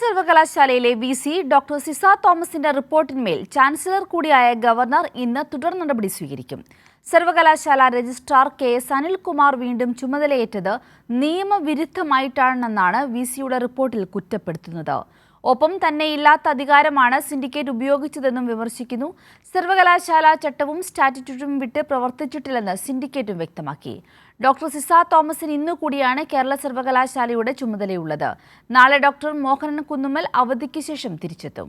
സർവകലാശാലയിലെ V C doctor Ciza തോമസിന്റെ റിപ്പോർട്ടിന്മേൽ chancellor കൂടിയായ ഗവർണർ ഇന്ന് തുടർ നടപടി സ്വീകരിക്കും. സർവകലാശാല രജിസ്ട്രാർ കെ എസ് അനിൽകുമാർ വീണ്ടും ചുമതലയേറ്റത് നിയമവിരുദ്ധമായിട്ടാണെന്നാണ് വി സിയുടെ റിപ്പോർട്ടിൽ കുറ്റപ്പെടുത്തുന്നത്. ഒപ്പം തന്നെ ഇല്ലാത്ത അധികാരമാണ് സിൻഡിക്കേറ്റ് ഉപയോഗിച്ചതെന്നും വിമർശിക്കുന്നു. സർവകലാശാല ചട്ടവും സ്റ്റാറ്റ്യൂട്ടും വിട്ട് പ്രവർത്തിച്ചിട്ടില്ലെന്ന് സിൻഡിക്കേറ്റും വ്യക്തമാക്കി. ഡോക്ടർ സിസ തോമസിന് ഇന്നു കൂടിയാണ് കേരള സർവകലാശാലയുടെ ചുമതലയുള്ളത്. നാളെ ഡോക്ടർ മോഹനൻ കുന്നുമ്മൽ അവധിക്ക് ശേഷം തിരിച്ചെത്തും.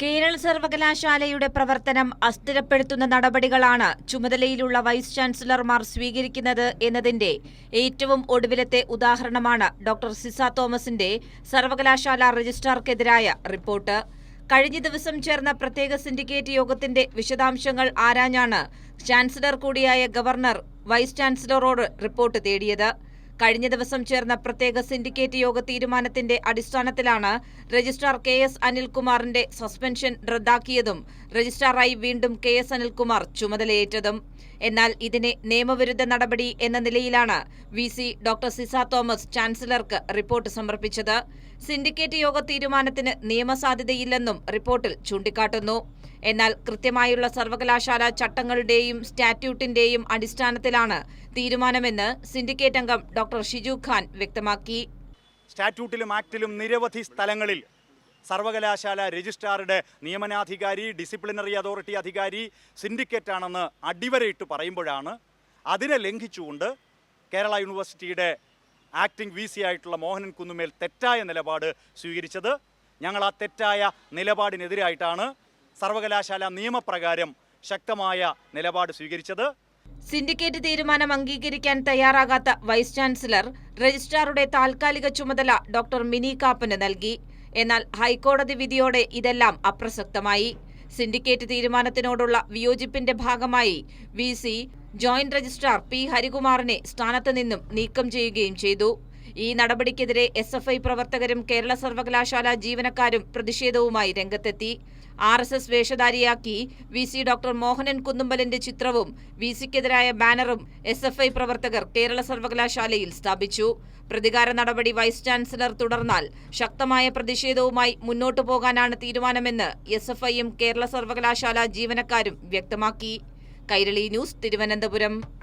കേരള സർവകലാശാലയുടെ പ്രവർത്തനം അസ്ഥിരപ്പെടുത്തുന്ന നടപടികളാണ് ചുമതലയിലുള്ള വൈസ് ചാൻസലർമാർ സ്വീകരിക്കുന്നത് എന്നതിന്റെ ഏറ്റവും ഒടുവിലത്തെ ഉദാഹരണമാണ് ഡോക്ടർ സിസ തോമസിന്റെ സർവകലാശാല രജിസ്ട്രാർക്കെതിരായ റിപ്പോർട്ട്. കഴിഞ്ഞ ദിവസം ചേർന്ന പ്രത്യേക സിൻഡിക്കേറ്റ് യോഗത്തിന്റെ വിശദാംശങ്ങൾ ആരാഞ്ഞാണ് ചാൻസലർ കൂടിയായ ഗവർണർ വൈസ് ചാൻസലറോട് റിപ്പോർട്ട് തേടിയത്. കഴിഞ്ഞ ദിവസം ചേർന്ന പ്രത്യേക സിൻഡിക്കേറ്റ് യോഗ തീരുമാനത്തിന്റെ അടിസ്ഥാനത്തിലാണ് രജിസ്ട്രാർ കെ എസ് അനിൽകുമാറിന്റെ സസ്പെൻഷൻ റദ്ദാക്കിയതും രജിസ്ട്രാറായി വീണ്ടും കെ എസ് അനിൽകുമാർ ചുമതലയേറ്റതും. എന്നാൽ ഇതിനെ നിയമവിരുദ്ധ നടപടി എന്ന നിലയിലാണ് V C doctor Ciza Thomas ചാൻസലർക്ക് report സമർപ്പിച്ചത്. സിൻഡിക്കേറ്റ് യോഗ തീരുമാനത്തിന് നിയമസാധ്യതയില്ലെന്നും റിപ്പോർട്ടിൽ ചൂണ്ടിക്കാട്ടുന്നു. എന്നാൽ കൃത്യമായുള്ള സർവകലാശാല ചട്ടങ്ങളുടെയും സ്റ്റാറ്റ്യൂട്ടിന്റെയും അടിസ്ഥാനത്തിലാണ് തീരുമാനമെന്ന് സിൻഡിക്കേറ്റ് അംഗം ഡോക്ടർ ഷിജു ഖാൻ വ്യക്തമാക്കി. സ്റ്റാറ്റ്യൂട്ടിലും ആക്ടിലും നിരവധി സ്ഥലങ്ങളിൽ സർവകലാശാല രജിസ്ട്രാറുടെ നിയമനാധികാരി ഡിസിപ്ലിനറി അതോറിറ്റി അധികാരി സിൻഡിക്കേറ്റ് ആണെന്ന് അടിവരയിട്ട് പറയുമ്പോഴാണ് അതിനെ ലംഘിച്ചുകൊണ്ട് കേരള യൂണിവേഴ്സിറ്റിയുടെ ആക്ടിംഗ് വി ആയിട്ടുള്ള മോഹനൻ കുന്നുമേൽ തെറ്റായ നിലപാട് സ്വീകരിച്ചത്. ഞങ്ങൾ ആ തെറ്റായ നിലപാടിനെതിരായിട്ടാണ് സർവകലാശാല നിയമപ്രകാരം ശക്തമായ നിലപാട് സ്വീകരിച്ചത്. സിൻഡിക്കേറ്റ് തീരുമാനം അംഗീകരിക്കാൻ തയ്യാറാകാത്ത വൈസ് ചാൻസലർ രജിസ്ട്രാറുടെ താൽക്കാലിക ചുമതല ഡോക്ടർ മിനി കാപ്പന് നൽകി. എന്നാൽ ഹൈക്കോടതി വിധിയോടെ ഇതെല്ലാം അപ്രസക്തമായി. സിൻഡിക്കേറ്റ് തീരുമാനത്തിനോടുള്ള വിയോജിപ്പിന്റെ ഭാഗമായി V C joint registrar P ഹരികുമാറിനെ സ്ഥാനത്ത് നിന്നും നീക്കം ചെയ്യുകയും ചെയ്തു. ഈ നടപടിക്കെതിരെ എസ് എഫ് ഐ പ്രവർത്തകരും കേരള സർവകലാശാല ജീവനക്കാരും പ്രതിഷേധവുമായി രംഗത്തെത്തി. ആർ എസ് എസ് വേഷധാരിയാക്കി വി സി ഡോക്ടർ മോഹനൻ കുന്നുമ്പലിന്റെ ചിത്രവും വി സിക്കെതിരായ ബാനറും എസ് എഫ് ഐ പ്രവർത്തകർ കേരള സർവകലാശാലയിൽ സ്ഥാപിച്ചു. പ്രതികാര നടപടി വൈസ് ചാൻസലർ തുടർന്നാൽ ശക്തമായ പ്രതിഷേധവുമായി മുന്നോട്ടു പോകാനാണ് തീരുമാനമെന്ന് എസ് എഫ് ഐയും കേരള സർവകലാശാല ജീവനക്കാരും വ്യക്തമാക്കി. കൈരളി ന്യൂസ് തിരുവനന്തപുരം.